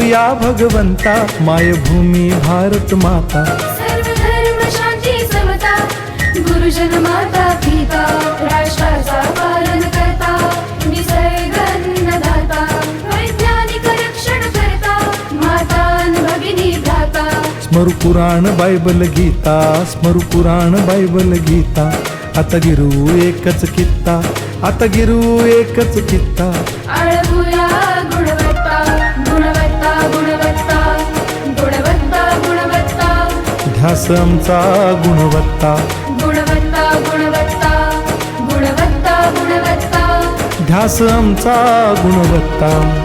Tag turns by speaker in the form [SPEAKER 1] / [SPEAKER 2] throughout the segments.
[SPEAKER 1] या भगवंता मायभूमी भारत माता।
[SPEAKER 2] सर्व धर्म शांती समता गुरुजन माता पिता राष्ट्राचा पालन करता निसर्ग अन्नदाता वैज्ञानिक रक्षण करता माता अन भगिनी भ्राता।
[SPEAKER 1] स्मरु पुराण बायबल गीता स्मरु पुराण बायबल गीता आता गिरू एकच कित्ता। आता गिरू एकच कित्ता.
[SPEAKER 2] आळवूया गुणवत्ता गुणवत्ता गुणवत्ता गुणवत्ता गुणवत्ता.
[SPEAKER 1] ध्यास आमचा गुणवत्ता.
[SPEAKER 2] गुणवत्ता गुणवत्ता गुणवत्ता गुणवत्ता.
[SPEAKER 1] ध्यास आमचा गुणवत्ता.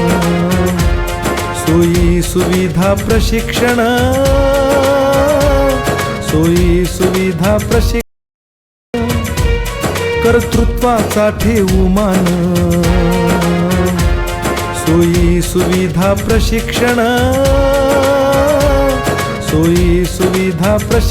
[SPEAKER 1] सोयी सुविधा प्रशिक्षण. सोयी सुविधा प्रशिक्षण कर्तृत्वाचा ठेवू मान. सोयी सुविधा प्रशिक्षण. सोयी सुविधा प्रशिक्षण.